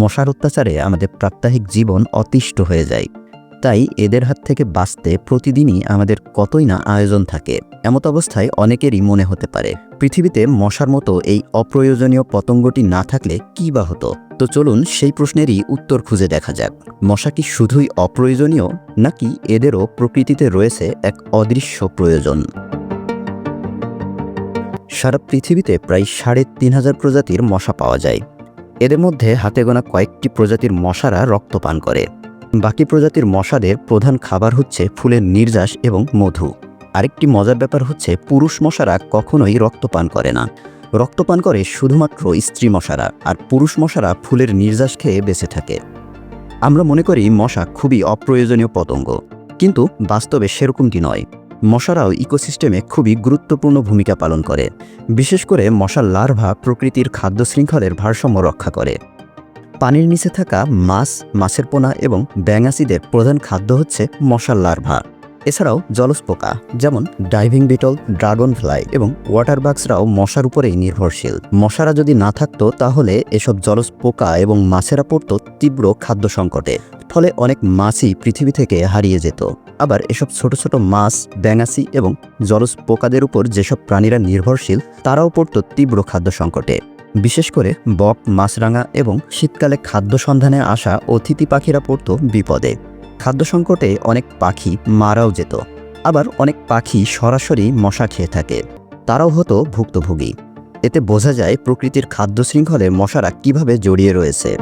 মশার অত্যাচারে আমাদের প্রাত্যহিক জীবন অতিষ্ঠ হয়ে যায়। তাই এদের হাত থেকে বাঁচতে প্রতিদিনই আমাদের কতই না আয়োজন থাকে, এমত অবস্থায় অনেকেরই মনে হতে পারে। পৃথিবীতে মশার মতো এই অপ্রয়োজনীয় পতঙ্গটি না থাকলে কী বা হতো? তো চলুন সেই প্রশ্নেরই উত্তর খুঁজে দেখা যাক। মশা কি শুধুই অপ্রয়োজনীয়, নাকি এদেরও প্রকৃতিতে রয়েছে এক অদৃশ্য প্রয়োজন? সারা পৃথিবীতে প্রায় সাড়ে তিন হাজার প্রজাতির মশা পাওয়া যায়। এদের মধ্যে হাতে গোনা কয়েকটি প্রজাতির মশারা রক্ত পান করে। বাকি প্রজাতির মশাদের প্রধান খাবার হচ্ছে ফুলের নির্যাস এবং মধু। আরেকটি মজার ব্যাপার হচ্ছে পুরুষ মশারা কখনোই রক্ত পান করে না। রক্ত পান করে শুধুমাত্র স্ত্রী মশারা, আর পুরুষ মশারা ফুলের নির্যাস খেয়ে বেঁচে থাকে। আমরা মনে করি মশা খুবই অপ্রয়োজনীয় পতঙ্গ, কিন্তু বাস্তবে সেরকমটি নয়। মশারাও ইকোসিস্টেমে খুবই গুরুত্বপূর্ণ ভূমিকা পালন করে, বিশেষ করে মশার লার্ভা প্রকৃতির খাদ্য শৃঙ্খলের ভারসাম্য রক্ষা করে। পানির নিচে থাকা মাছ, মাছের পোনা এবং ব্যাঙাসিদের প্রধান খাদ্য হচ্ছে মশার লার্ভা। এছাড়াও জলজ পোকা, যেমন ডাইভিং বিটল ড্রাগন ফ্লাই এবং ওয়াটার বাক্সরাও মশার উপরেই নির্ভরশীল। মশারা যদি না থাকতো, তাহলে এসব জলজ পোকা এবং মাছেরা পড়ত তীব্র খাদ্য সংকটে, ফলে অনেক মাছই পৃথিবী থেকে হারিয়ে যেত। আবার এসব ছোট ছোট মাছ, ব্যাঙাসি এবং জলজ পোকাদের উপর যেসব প্রাণীরা নির্ভরশীল, তারাও পড়ত তীব্র খাদ্য সংকটে। বিশেষ করে বক, মাছরাঙা এবং শীতকালে খাদ্য সন্ধানে আসা অতিথি পাখিরা পড়ত বিপদে। খাদ্য সংকটে অনেক পাখি মারাও যেত। আবার অনেক পাখি সরাসরি মশা খেয়ে থাকে। তারাও হতো ভুক্তভোগী। এতে বোঝা যায় প্রকৃতির খাদ্য শৃঙ্খলে মশারা কীভাবে জড়িয়ে রয়েছে।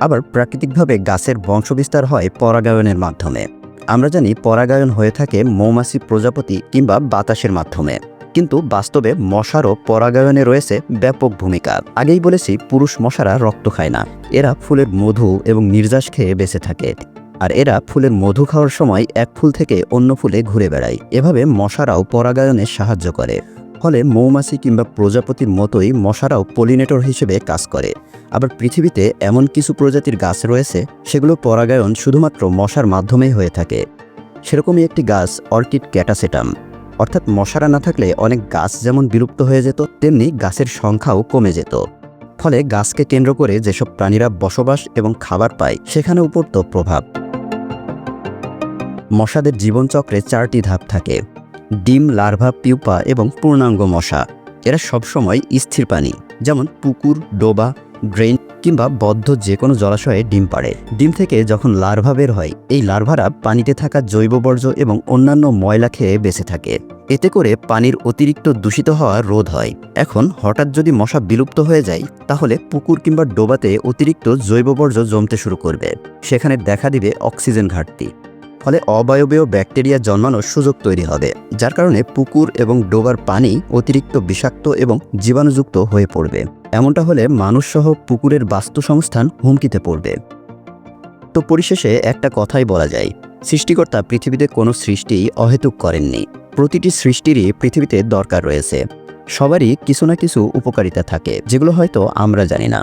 আবার প্রাকৃতিকভাবে গাছের বংশবিস্তার হয় পরাগায়নের মাধ্যমে। আমরা জানি পরাগায়ন হয়ে থাকে মৌমাছি প্রজাপতি কিংবা বাতাসের মাধ্যমে। কিন্তু বাস্তবে মশারও পরাগায়নে রয়েছে ব্যাপক ভূমিকা। আগেই বলেছি, পুরুষ মশারা রক্ত খায় না। এরা ফুলের মধু এবং নির্যাস খেয়ে বেঁচে থাকে। আর এরা ফুলের মধু খাওয়ার সময় এক ফুল থেকে অন্য ফুলে ঘুরে বেড়ায়। এভাবে মশারাও পরাগায়নে সাহায্য করে। ফলে মৌমাছি কিংবা প্রজাপতির মতোই মশারাও পলিনেটর হিসেবে কাজ করে। আবার পৃথিবীতে এমন কিছু প্রজাতির গাছ রয়েছে, সেগুলো পরাগায়ন শুধুমাত্র মশার মাধ্যমেই হয়ে থাকে। সেরকমই একটি গাছ অর্কিড ক্যাটাসেটাম। অর্থাৎ মশারা না থাকলে অনেক গাছ যেমন বিলুপ্ত হয়ে যেত, তেমনি গাছের সংখ্যাও কমে যেত। ফলে গাছকে কেন্দ্র করে যেসব প্রাণীরা বসবাস এবং খাবার পায়, সেখানেও পড়ত প্রভাব। মশাদের জীবনচক্রে চারটি ধাপ থাকে। ডিম, লার্ভা, পিউপা এবং পূর্ণাঙ্গ মশা। এরা সবসময় স্থির পানি যেমন পুকুর, ডোবা, ড্রেন কিংবা বদ্ধ যে কোনো জলাশয়ে ডিম পাড়ে। ডিম থেকে যখন লার্ভা বের হয়, এই লার্ভারা পানিতে থাকা জৈব বর্জ্য এবং অন্যান্য ময়লা খেয়ে বেঁচে থাকে। এতে করে পানির অতিরিক্ত দূষিত হওয়া রোধ হয়। এখন হঠাৎ যদি মশা বিলুপ্ত হয়ে যায়, তাহলে পুকুর কিংবা ডোবাতে অতিরিক্ত জৈব বর্জ্য জমতে শুরু করবে। সেখানে দেখা দিবে অক্সিজেন ঘাটতি। ফলে অবায়বীয় ব্যাকটেরিয়া জন্মানোর সুযোগ তৈরি হবে, যার কারণে পুকুর এবং ডোবার পানি অতিরিক্ত বিষাক্ত এবং জীবাণুযুক্ত হয়ে পড়বে। এমনটা হলে মানুষসহ পুকুরের বাস্তু সংস্থান হুমকিতে পড়বে। তো পরিশেষে একটা কথাই বলা যায়, সৃষ্টিকর্তা পৃথিবীতে কোনো সৃষ্টি অহেতুক করেননি। প্রতিটি সৃষ্টিরই পৃথিবীতে দরকার রয়েছে। সবারই কিছু না কিছু উপকারিতা থাকে, যেগুলো হয়তো আমরা জানি না।